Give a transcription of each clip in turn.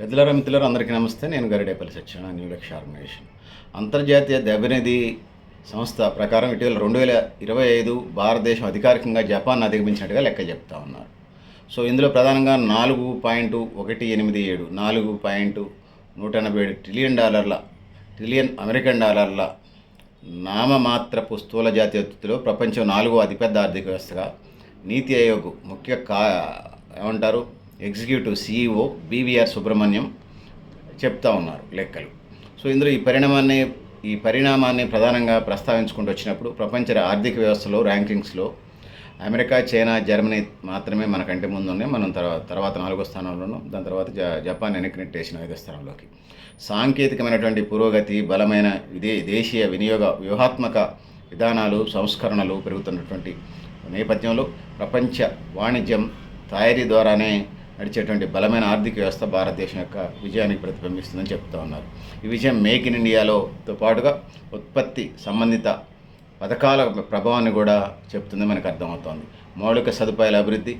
పెద్దలారా మిత్రులారా అందరికీ నమస్తే. నేను గరిడేపల్లి సత్యన న్యూ లక్ష్య ఆర్గనైజేషన్. అంతర్జాతీయ ద్రవ్యనిధి సంస్థ ప్రకారం ఇటీవల రెండు వేల ఇరవై ఐదు భారతదేశం అధికారికంగా జపాన్ అధిగమించినట్టుగా లెక్క చెప్తా ఉన్నారు. సో ఇందులో ప్రధానంగా నాలుగు పాయింట్ ఒకటి ఎనిమిది ఏడు నాలుగు పాయింట్ నూట ఎనభై ఏడు ట్రిలియన్ డాలర్ల ట్రిలియన్ అమెరికన్ డాలర్ల నామమాత్రపు స్థూల జాతీయోత్పత్తిలో ప్రపంచం నాలుగో అతిపెద్ద ఆర్థిక వ్యవస్థగా నీతి ఆయోగ్ ముఖ్య కా ఏమంటారు? ఎగ్జిక్యూటివ్ సీఈఓ బీవీఆర్ సుబ్రహ్మణ్యం చెప్తా ఉన్నారు లెక్కలు. సో ఇందులో ఈ పరిణామాన్ని ఈ పరిణామాన్ని ప్రధానంగా ప్రస్తావించుకుంటూ వచ్చినప్పుడు ప్రపంచ ఆర్థిక వ్యవస్థలో ర్యాంకింగ్స్లో అమెరికా చైనా జర్మనీ మాత్రమే మనకంటే ముందు మనం తర్వాత తర్వాత నాలుగో స్థానంలోను దాని తర్వాత జ జపాన్ వెనక్కి నెట్టేసిన ఐదో స్థానంలోకి. సాంకేతికమైనటువంటి పురోగతి బలమైన విదే దేశీయ వినియోగ వ్యూహాత్మక విధానాలు సంస్కరణలు పెరుగుతున్నటువంటి నేపథ్యంలో ప్రపంచ వాణిజ్యం తయారీ ద్వారానే నడిచేటువంటి బలమైన ఆర్థిక వ్యవస్థ భారతదేశం యొక్క విజయానికి ప్రతిబింబిస్తుందని చెప్తా ఉన్నారు. ఈ విజయం మేక్ ఇన్ ఇండియాలోతో పాటుగా ఉత్పత్తి సంబంధిత పథకాల ప్రభావాన్ని కూడా చెప్తుంది మనకు అర్థమవుతోంది. మౌలిక సదుపాయాల అభివృద్ధి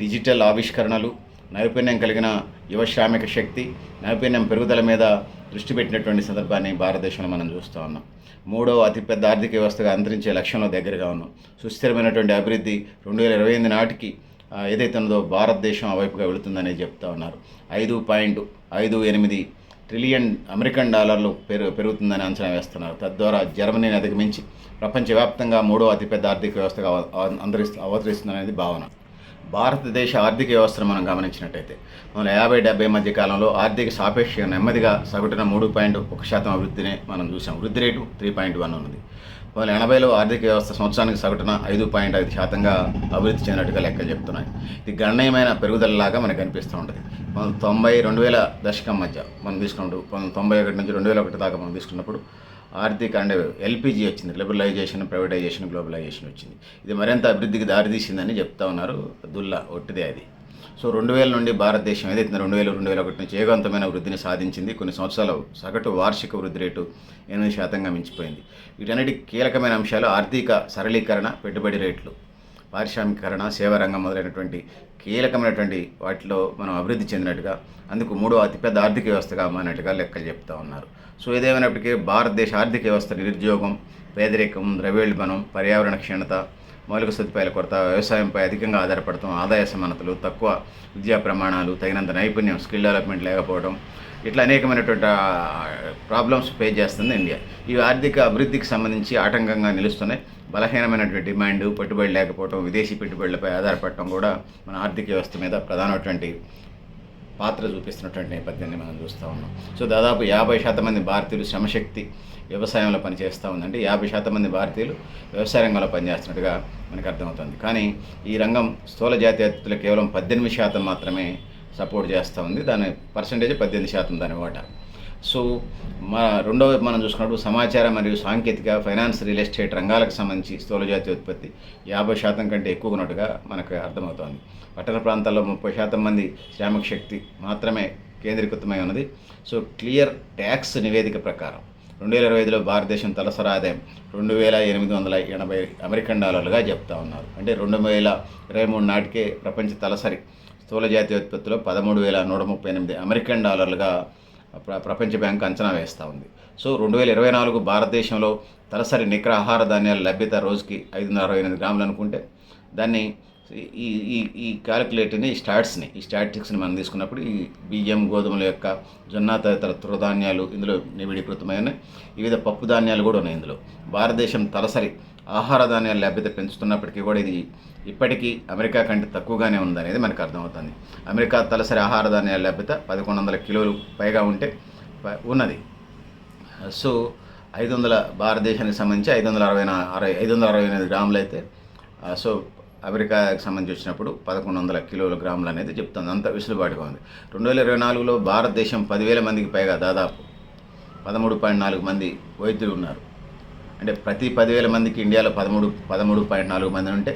డిజిటల్ ఆవిష్కరణలు నైపుణ్యం కలిగిన యువ శ్రామిక శక్తి నైపుణ్యం పెరుగుదల మీద దృష్టి పెట్టినటువంటి సందర్భాన్ని భారతదేశంలో మనం చూస్తూ ఉన్నాం. మూడవ అతిపెద్ద ఆర్థిక వ్యవస్థగా అంతరించే లక్ష్యంలో దగ్గరగా ఉన్నాం. సుస్థిరమైనటువంటి అభివృద్ధి రెండు వేల ఇరవై ఎనిమిది నాటికి ఏదైతే ఉన్నదో భారతదేశం ఆ వైపుగా వెళుతుందనే చెప్తా ఉన్నారు. ఐదు పాయింట్ ఐదు ఎనిమిది ట్రిలియన్ అమెరికన్ డాలర్లు పెరు పెరుగుతుందని అంచనా వేస్తున్నారు. తద్వారా జర్మనీని అధిగమించి ప్రపంచవ్యాప్తంగా మూడో అతిపెద్ద ఆర్థిక వ్యవస్థగా అవ- అవతరిస్తుందనేది భావన. భారతదేశ ఆర్థిక వ్యవస్థను మనం గమనించినట్టయితే మన యాభై డెబ్బై మధ్య కాలంలో ఆర్థిక సాపేక్ష నెమ్మదిగా సగటున మూడు పాయింట్ ఒక శాతం అభివృద్ధిని మనం చూసాం. వృద్ధి రేటు త్రీ పాయింట్ వన్ ఉన్నది. వందల ఎనభైలో ఆర్థిక వ్యవస్థ సంవత్సరానికి సగటున ఐదు పాయింట్ ఐదు శాతంగా అభివృద్ధి చెందినట్టుగా లెక్కలు చెప్తున్నాయి. ఇది గణనీయమైన పెరుగుదలలాగా మనకు అనిపిస్తూ ఉంటుంది. పంతొమ్మిది తొంభై రెండు వేల దశకం మధ్య మనం తీసుకున్నప్పుడు పంతొమ్మిది తొంభై ఒకటి నుంచి రెండు వేల ఒకటి దాకా మనం తీసుకున్నప్పుడు ఆర్థిక అంటే ఎల్పిజి వచ్చింది లిబరలైజేషన్ ప్రైవేటైజేషన్ గ్లోబలైజేషన్ వచ్చింది. ఇది మరింత అభివృద్ధికి దారితీసిందని చెప్తా ఉన్నారు. దుల్లా ఒట్టిదే అది. సో రెండు వేల నుండి భారతదేశం ఏదైతే రెండు వేలు రెండు వేల ఒకటి నుంచి వేగవంతమైన వృద్ధిని సాధించింది. కొన్ని సంవత్సరాల సగటు వార్షిక వృద్ధి రేటు ఎనిమిది శాతంగా మించిపోయింది. వీటన్నిటి కీలకమైన అంశాలు ఆర్థిక సరళీకరణ పెట్టుబడి రేట్లు పారిశ్రామికీకరణ సేవా రంగం మొదలైనటువంటి కీలకమైనటువంటి వాటిలో మనం అభివృద్ధి చెందినట్టుగా అందుకు మూడో అతిపెద్ద ఆర్థిక వ్యవస్థగా మారినట్టుగా లెక్కలు చెప్తా ఉన్నారు. సో ఏదేమైనప్పటికీ భారతదేశ ఆర్థిక వ్యవస్థ నిరుద్యోగం పేదరికం ద్రవ్యోల్బణం పర్యావరణ క్షీణత మౌలిక సదుపాయాల కొరత వ్యవసాయంపై అధికంగా ఆధారపడటం ఆదాయ సమానతలు తక్కువ విద్యా ప్రమాణాలు తగినంత నైపుణ్యం స్కిల్ డెవలప్మెంట్ లేకపోవడం ఇట్లా అనేకమైనటువంటి ప్రాబ్లమ్స్ ఫేస్ చేస్తుంది ఇండియా ఈ ఆర్థిక అభివృద్ధికి సంబంధించి ఆటంకంగా నిలుస్తున్నాయి. బలహీనమైనటువంటి డిమాండ్ పెట్టుబడి లేకపోవడం విదేశీ పెట్టుబడులపై ఆధారపడటం కూడా మన ఆర్థిక వ్యవస్థ మీద ప్రధానమైనటువంటి పాత్ర చూపిస్తున్నటువంటి నేపథ్యాన్ని మనం చూస్తూ ఉన్నాం. సో దాదాపు యాభై శాతం మంది భారతీయులు శ్రమశక్తి వ్యవసాయంలో పనిచేస్తూ ఉందంటే యాభై శాతం మంది భారతీయులు వ్యవసాయ రంగంలో పనిచేస్తున్నట్టుగా మనకు అర్థమవుతుంది. కానీ ఈ రంగం స్థూల జాతీయతలు కేవలం పద్దెనిమిది శాతం మాత్రమే సపోర్ట్ చేస్తూ ఉంది. దాని పర్సంటేజ్ పద్దెనిమిది శాతం దాని వాటా. సో మా రెండవ మనం చూసుకున్నప్పుడు సమాచార మరియు సాంకేతిక ఫైనాన్స్ రియల్ ఎస్టేట్ రంగాలకు సంబంధించి స్థూల జాతీయ ఉత్పత్తి యాభై శాతం కంటే ఎక్కువ ఉన్నట్టుగా మనకు అర్థమవుతోంది. పట్టణ ప్రాంతాల్లో ముప్పై శాతం మంది శ్రామిక శక్తి మాత్రమే కేంద్రీకృతమై ఉన్నది. సో క్లియర్ ట్యాక్స్ నివేదిక ప్రకారం రెండు వేల ఇరవై ఐదులో భారతదేశం తలసరి ఆదాయం రెండు వేల ఎనిమిది వందల ఎనభై అమెరికన్ డాలర్లుగా చెప్తా ఉన్నారు. అంటే రెండు వేల ఇరవై మూడు నాటికే ప్రపంచ తలసరి స్థూల జాతీయ ఉత్పత్తిలో పదమూడు వేల నూట ముప్పై ఎనిమిది అమెరికన్ డాలర్లుగా ప్ర ప్రపంచ బ్యాంకు అంచనా వేస్తూ ఉంది. సో రెండు వేల ఇరవై నాలుగు భారతదేశంలో తలసరి నికర ఆహార ధాన్యాల లభ్యత రోజుకి ఐదు వందల అరవై ఎనిమిది గ్రాములు అనుకుంటే దాన్ని ఈ ఈ ఈ క్యాలిక్యులేటర్ని ఈ స్టాట్స్ని ఈ స్టాటిక్స్ని మనం తీసుకున్నప్పుడు ఈ బియ్యం గోధుమల యొక్క జొన్న తదితర తృధాన్యాలు ఇందులో నివిడీకృతమైన వివిధ పప్పు ధాన్యాలు కూడా ఉన్నాయి ఇందులో. భారతదేశం తలసరి ఆహార ధాన్యాల లభ్యత పెంచుతున్నప్పటికీ కూడా ఇది ఇప్పటికీ అమెరికా కంటే తక్కువగానే ఉందనేది మనకు అర్థమవుతుంది. అమెరికా తలసరి ఆహార ధాన్యాల లభ్యత పదకొండు వందల కిలోలు పైగా ఉంటే ఉన్నది. సో ఐదు వందల భారతదేశానికి సంబంధించి ఐదు వందల అరవై అరవై ఐదు వందల అరవై ఎనిమిది గ్రాములు అయితే సో అమెరికాకి సంబంధించి వచ్చినప్పుడు పదకొండు వందల కిలోల గ్రాములు అనేది చెప్తుంది. అంత విసులుబాటుగా ఉంది. రెండు వేల ఇరవై నాలుగులో భారతదేశం పదివేల మందికి పైగా దాదాపు పదమూడు పాయింట్ నాలుగు మంది వైద్యులు ఉన్నారు. అంటే ప్రతి పదివేల మందికి ఇండియాలో పదమూడు పదమూడు పాయింట్ నాలుగు మంది ఉంటే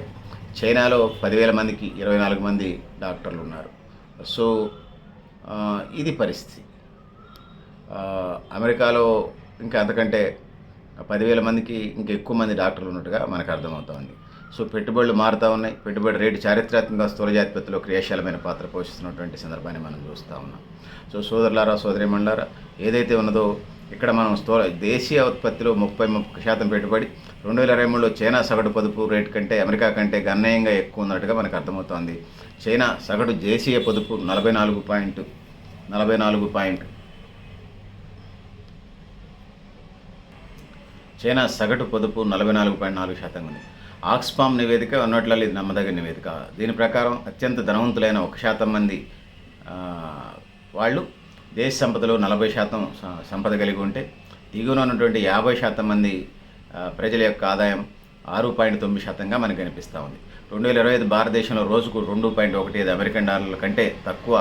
చైనాలో పదివేల మందికి ఇరవై నాలుగు మంది డాక్టర్లు ఉన్నారు. సో ఇది పరిస్థితి. అమెరికాలో ఇంకా అంతకంటే పదివేల మందికి ఇంకా ఎక్కువ మంది డాక్టర్లు ఉన్నట్టుగా మనకు అర్థమవుతోంది. సో పెట్టుబడులు మారుతూ ఉన్నాయి. పెట్టుబడి రేటు చారిత్రాత్మక స్థూల జాతిపత్తిలో క్రియాశీలమైన పాత్ర పోషిస్తున్నటువంటి సందర్భాన్ని మనం చూస్తూ ఉన్నాం. సో సోదరులారా సోదరి మండలారా ఏదైతే ఉన్నదో ఇక్కడ మనం స్థూల దేశీయ ఉత్పత్తిలో ముప్పై ముప్పై శాతం పెట్టుబడి రెండు వేల ఇరవై మూడులో చైనా సగటు పొదుపు రేటు కంటే అమెరికా కంటే గణనీయంగా ఎక్కువ ఉన్నట్టుగా మనకు అర్థమవుతోంది. చైనా సగటు దేశీయ పొదుపు నలభై నాలుగు పాయింట్ నలభై నాలుగు పాయింట్. చైనా సగటు పొదుపు నలభై నాలుగు పాయింట్ నాలుగు శాతం ఉంది. ఆక్స్ఫామ్ నివేదిక ఉన్నట్లలో ఇది నమ్మదగిన నివేదిక. దీని ప్రకారం అత్యంత ధనవంతులైన ఒక శాతం మంది వాళ్ళు దేశ సంపదలో నలభై శాతం సంపద కలిగి ఉంటే దిగువన ఉన్నటువంటి యాభై శాతం మంది ప్రజల యొక్క ఆదాయం ఆరు పాయింట్ తొమ్మిది శాతంగా మనకు కనిపిస్తూ ఉంది. రెండు వేల ఇరవై ఐదు భారతదేశంలో రోజుకు రెండు పాయింట్ ఒకటి ఐదు అమెరికన్ డాలర్ల కంటే తక్కువ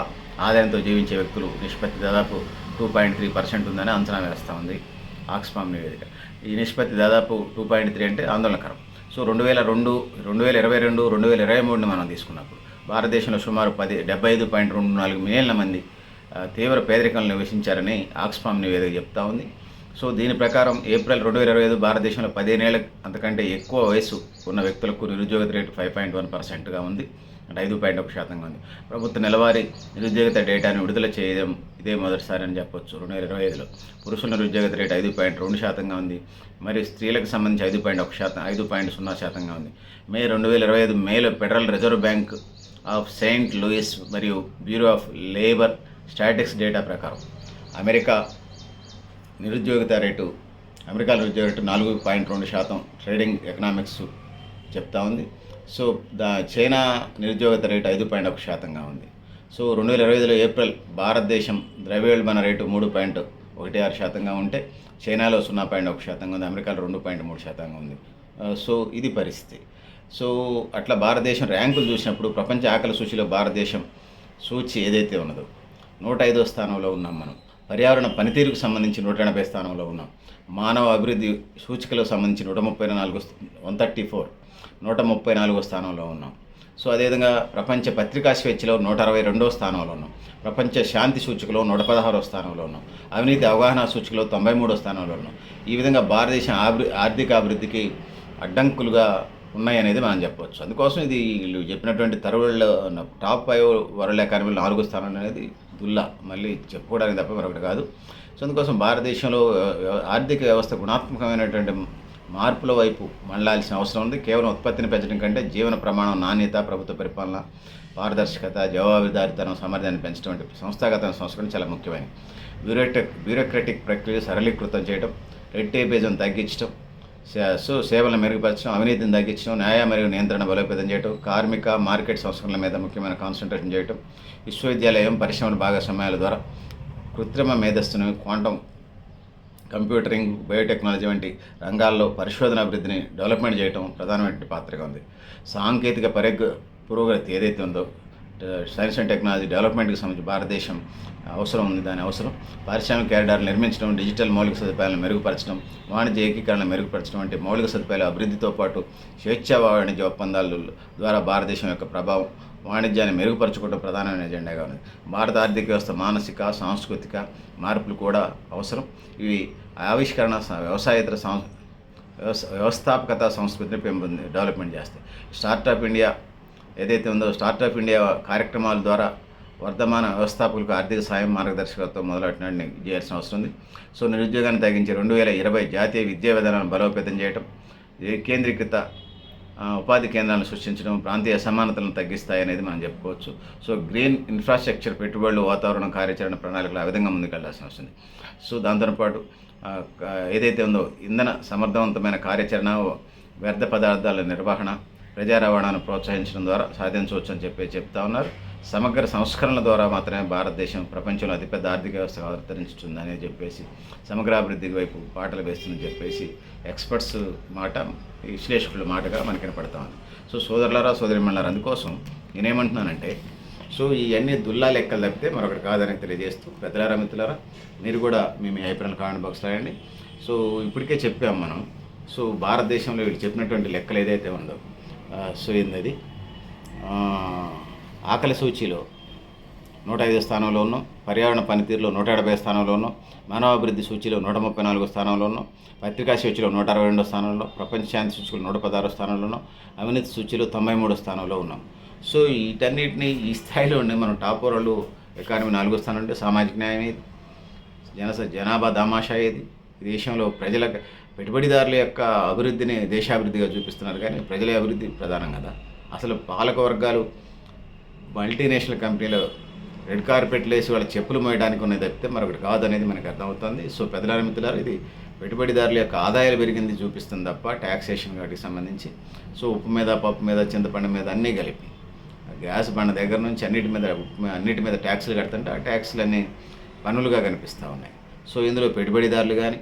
ఆదాయంతో జీవించే వ్యక్తులు నిష్పత్తి దాదాపు టూ పాయింట్ త్రీ పర్సెంట్ ఉందని అంచనా వేస్తూ ఉంది ఆక్స్ఫామ్ నివేదిక. ఈ నిష్పత్తి దాదాపు టూ పాయింట్ త్రీ అంటే ఆందోళనకరం. సో రెండు వేల రెండు రెండు వేల ఇరవై రెండు రెండు వేల ఇరవై మూడుని మనం తీసుకున్నప్పుడు భారతదేశంలో సుమారు పది డెబ్బై ఐదు పాయింట్ రెండు నాలుగు మిలియన్ల మంది తీవ్ర పేదరికంలో నివసించారని ఆక్స్ఫామ్ నివేదిక చెప్తా ఉంది. సో దీని ప్రకారం ఏప్రిల్ రెండు వేల ఇరవై ఐదు భారతదేశంలో పదిహేనేళ్ళ అంతకంటే ఎక్కువ వయసు ఉన్న వ్యక్తులకు నిరుద్యోగ రేటు ఫైవ్ పాయింట్ వన్ పర్సెంట్గా ఉంది. అంటే ఐదు పాయింట్ ఒక శాతంగా ఉంది. ప్రభుత్వ నెలవారీ నిరుద్యోగిత డేటాను విడుదల చేయడం ఇదే మొదటిసారి అని చెప్పొచ్చు రెండు వేల ఇరవై ఐదులో. పురుషుల నిరుద్యోగిత రేటు ఐదు పాయింట్ రెండు శాతంగా ఉంది. మరి స్త్రీలకు సంబంధించి ఐదు పాయింట్ ఒక శాతం ఐదు పాయింట్ సున్నా శాతంగా ఉంది. మే రెండు వేల ఇరవై ఐదు మేలో federal reserve bank of Saint Louis మరియు bureau of labour statics data ప్రకారం అమెరికా నిరుద్యోగిత రేటు అమెరికా నిరుద్యోగ రేటు నాలుగు పాయింట్ రెండు శాతం ట్రేడింగ్ ఎకనామిక్స్ చెప్తా ఉంది. సో దా చైనా నిరుద్యోగత రేటు ఐదు పాయింట్ ఒక శాతంగా ఉంది. సో రెండు వేల ఇరవై ఐదులో ఏప్రిల్ భారతదేశం ద్రవ్యోల్బణ రేటు మూడు పాయింట్ ఒకటి ఆరు శాతంగా ఉంటే చైనాలో సున్నా పాయింట్ ఒక శాతంగా ఉంది అమెరికాలో రెండు పాయింట్ మూడు శాతంగా ఉంది. సో ఇది పరిస్థితి. సో అట్లా భారతదేశం ర్యాంకులు చూసినప్పుడు ప్రపంచ ఆకలి సూచిలో భారతదేశం సూచి ఏదైతే ఉన్నదో నూట ఐదో స్థానంలో ఉన్నాం మనం. పర్యావరణ పనితీరుకు సంబంధించి నూట ఎనభై స్థానంలో ఉన్నాం. మానవ అభివృద్ధి సూచికలకు సంబంధించి నూట ముప్పై నాలుగు వన్ థర్టీ ఫోర్ నూట ముప్పై నాలుగో స్థానంలో ఉన్నాం. సో అదేవిధంగా ప్రపంచ పత్రికా స్వేచ్ఛలో నూట అరవై రెండో స్థానంలో ఉన్నాం. ప్రపంచ శాంతి సూచికలో నూట పదహారో స్థానంలో ఉన్నాం. అవినీతి అవగాహన సూచికలో తొంభై మూడో స్థానంలో ఉన్నాం. ఈ విధంగా భారతదేశం ఆభి ఆర్థిక అభివృద్ధికి అడ్డంకులుగా ఉన్నాయనేది మనం చెప్పవచ్చు అందుకోసం ఇది వీళ్ళు చెప్పినటువంటి తరువుల్లో టాప్ ఫైవ్ వరల్డ్ ఎకానమీలో నాలుగో స్థానం అనేది దుల్లా. మళ్ళీ చెప్పుకోవడానికి తప్ప మరొకటి కాదు. సో అందుకోసం భారతదేశంలో ఆర్థిక వ్యవస్థ గుణాత్మకమైనటువంటి మార్పుల వైపు మళ్ళాల్సిన అవసరం ఉంది. కేవలం ఉత్పత్తిని పెంచడం కంటే జీవన ప్రమాణం నాణ్యత ప్రభుత్వ పరిపాలన పారదర్శకత జవాబుదారితనం సామర్థ్యాన్ని పెంచడం వంటి సంస్థాగత సంస్కరణ చాలా ముఖ్యమైనవి. బ్యూరోటెక్ బ్యూరోక్రటిక్ ప్రక్రియ సరళీకృతం చేయడం రెడ్ టేపేజం తగ్గించడం సో సేవలను మెరుగుపరచడం అవినీతిని తగ్గించడం న్యాయ మరియు నియంత్రణ బలోపేతం చేయడం కార్మిక మార్కెట్ సంస్కరణల మీద ముఖ్యమైన కాన్సన్ట్రేషన్ చేయడం విశ్వవిద్యాలయం పరిశ్రమల భాగస్వామ్యాల ద్వారా కృత్రిమ మేధస్సును క్వాంటం కంప్యూటరింగ్ బయోటెక్నాలజీ వంటి రంగాల్లో పరిశోధన అభివృద్ధిని డెవలప్మెంట్ చేయడం ప్రధానమైన పాత్రగా ఉంది. సాంకేతిక పరిగ పురోగతి ఏదైతే ఉందో సైన్స్ అండ్ టెక్నాలజీ డెవలప్మెంట్కి సంబంధించి భారతదేశం అవసరం ఉంది దాని అవసరం. పారిశ్రామిక క్యారిడార్లు నిర్మించడం డిజిటల్ మౌలిక సదుపాయాలను మెరుగుపరచడం వాణిజ్య ఏకీకరణ మెరుగుపరచడం వంటి మౌలిక సదుపాయాల అభివృద్ధితో పాటు స్వేచ్ఛా వాణిజ్య ఒప్పందాల ద్వారా భారతదేశం యొక్క ప్రభావం వాణిజ్యాన్ని మెరుగుపరచుకోవడం ప్రధానమైన ఎజెండాగా ఉంది. భారత ఆర్థిక వ్యవస్థ మానసిక సాంస్కృతిక మార్పులు కూడా అవసరం. ఇవి ఆవిష్కరణ వ్యవసాయేతర సంస్ వ్యవస్థ వ్యవస్థాపకత సంస్కృతిని పెంపొంది డెవలప్మెంట్ చేస్తాయి. స్టార్టప్ ఇండియా ఏదైతే ఉందో స్టార్టప్ ఇండియా కార్యక్రమాల ద్వారా వర్ధమాన వ్యవస్థాపకులకు ఆర్థిక సాయం మార్గదర్శకత్వం మొదలైన చేయాల్సిన అవసరం ఉంది. సో నిరుద్యోగాన్ని తగ్గించి రెండు వేల ఇరవై జాతీయ విద్యా విధానాలను బలోపేతం చేయడం ఏ కేంద్రీకృత ఉపాధి కేంద్రాలను సృష్టించడం ప్రాంతీయ అసమానతలను తగ్గిస్తాయి అనేది మనం చెప్పుకోవచ్చు. సో గ్రీన్ ఇన్ఫ్రాస్ట్రక్చర్ పెట్టుబడులు వాతావరణ కార్యాచరణ ప్రణాళికలు ఆ విధంగా ముందుకెళ్ళాల్సిన అవసరం సో దాంతోపాటు ఏదైతే ఉందో ఇంధన సమర్థవంతమైన కార్యాచరణ వ్యర్థ పదార్థాల నిర్వహణ ప్రజా రవాణాను ప్రోత్సహించడం ద్వారా సాధించవచ్చు అని చెప్పి చెప్తా ఉన్నారు. సమగ్ర సంస్కరణల ద్వారా మాత్రమే భారతదేశం ప్రపంచంలో అతిపెద్ద ఆర్థిక వ్యవస్థ అవతరించుతుంది అని చెప్పేసి సమగ్రాభివృద్ధి వైపు పాటలు వేస్తుందని చెప్పేసి ఎక్స్పర్ట్స్ మాట విశ్లేషకుల మాటగా మనకి కనపడతా ఉంది. సో సోదరులారా సోదరిమణులారా అందుకోసం నేనేమంటున్నానంటే సో ఇవన్నీ దుల్లా లెక్కలు తప్పితే మరొకటి కాదని తెలియజేస్తూ పెద్దలారా మిత్రులారా మీరు కూడా మేము మీ అభిప్రాయాలు కామెంట్ బాక్స్ రాయండి. సో ఇప్పటికే చెప్పాము మనం. సో భారతదేశంలో వీళ్ళు చెప్పినటువంటి లెక్కలు ఏదైతే ఉందో సో ఏంది అది ఆకలి సూచీలో నూట ఐదు స్థానంలో ఉన్నాం. పర్యావరణ పనితీరులో నూట ఎనభై స్థానంలో ఉన్నాం. మానవాభివృద్ధి సూచీలో నూట ముప్పై నాలుగు స్థానంలో ఉన్నాం. పత్రికా సూచీలో నూట అరవై రెండో స్థానంలో ప్రపంచ శాంతి సూచీలో నూట పదహారు స్థానంలో ఉన్నాం. అవినీతి సూచీలో తొంభై మూడో స్థానంలో ఉన్నాం. సో వీటన్నిటిని ఈ స్థాయిలో ఉండి మనం టాప్ వరల్డ్ ఎకానమీ నాలుగో స్థానం ఉంటే సామాజిక న్యాయం ఇది జనస జనాభా దామాషా ఇది ఈ దేశంలో ప్రజల పెట్టుబడిదారుల యొక్క అభివృద్ధిని దేశాభివృద్ధిగా చూపిస్తున్నారు కానీ ప్రజల అభివృద్ధి ప్రధానం కదా. అసలు పాలక వర్గాలు మల్టీనేషనల్ కంపెనీలు రెడ్ కార్పెట్లు వేసి వాళ్ళ చెప్పులు మోయడానికి ఉన్నది తప్పితే మరొకటి కాదనేది మనకు అర్థమవుతుంది. సో పెద్దల మిత్రులారు ఇది పెట్టుబడిదారుల యొక్క ఆదాయాలు పెరిగింది చూపిస్తుంది తప్ప ట్యాక్సేషన్ వాటికి సంబంధించి. సో ఉప్పు మీద పప్పు మీద చింతపండు మీద అన్నీ కలిపి. గ్యాస్ బండ దగ్గర నుంచి అన్నిటి మీద మీద- అన్నిటి మీద ట్యాక్సులు కడుతుంటే ఆ ట్యాక్సులన్నీ పన్నులుగా కనిపిస్తూ ఉన్నాయి. సో ఇందులో పెట్టుబడిదారులు కానీ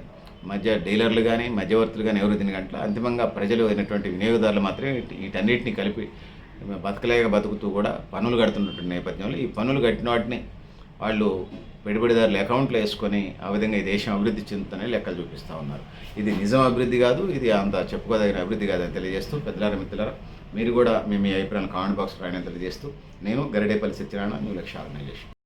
మధ్య డీలర్లు కానీ మధ్యవర్తులు కానీ ఎవరు తినగంటల అంతిమంగా ప్రజలు అయినటువంటి వినియోగదారులు మాత్రమే వీటన్నిటిని కలిపి బతకలేక బతుకుతూ కూడా పన్నులు కడుతున్నటువంటి నేపథ్యంలో ఈ పన్నులు కట్టిన వాటిని వాళ్ళు పెట్టుబడిదారులు అకౌంట్లో వేసుకొని ఆ విధంగా ఈ దేశం అభివృద్ధి చెందుతుందని లెక్కలు చూపిస్తూ ఉన్నారు. ఇది నిజం అభివృద్ధి కాదు ఇది అంత చెప్పుకోదగిన అభివృద్ధి కాదని తెలియజేస్తూ పెద్దలారా మిత్రులారా మీరు కూడా మీ మీ అభిప్రాయాలను కామెంట్ బాక్స్ రాయడం తెలియజేస్తూ నేను గరిడేపల్లి సత్యనారాయణ న్యూ లక్ష్య ఆర్గనైజేషన్.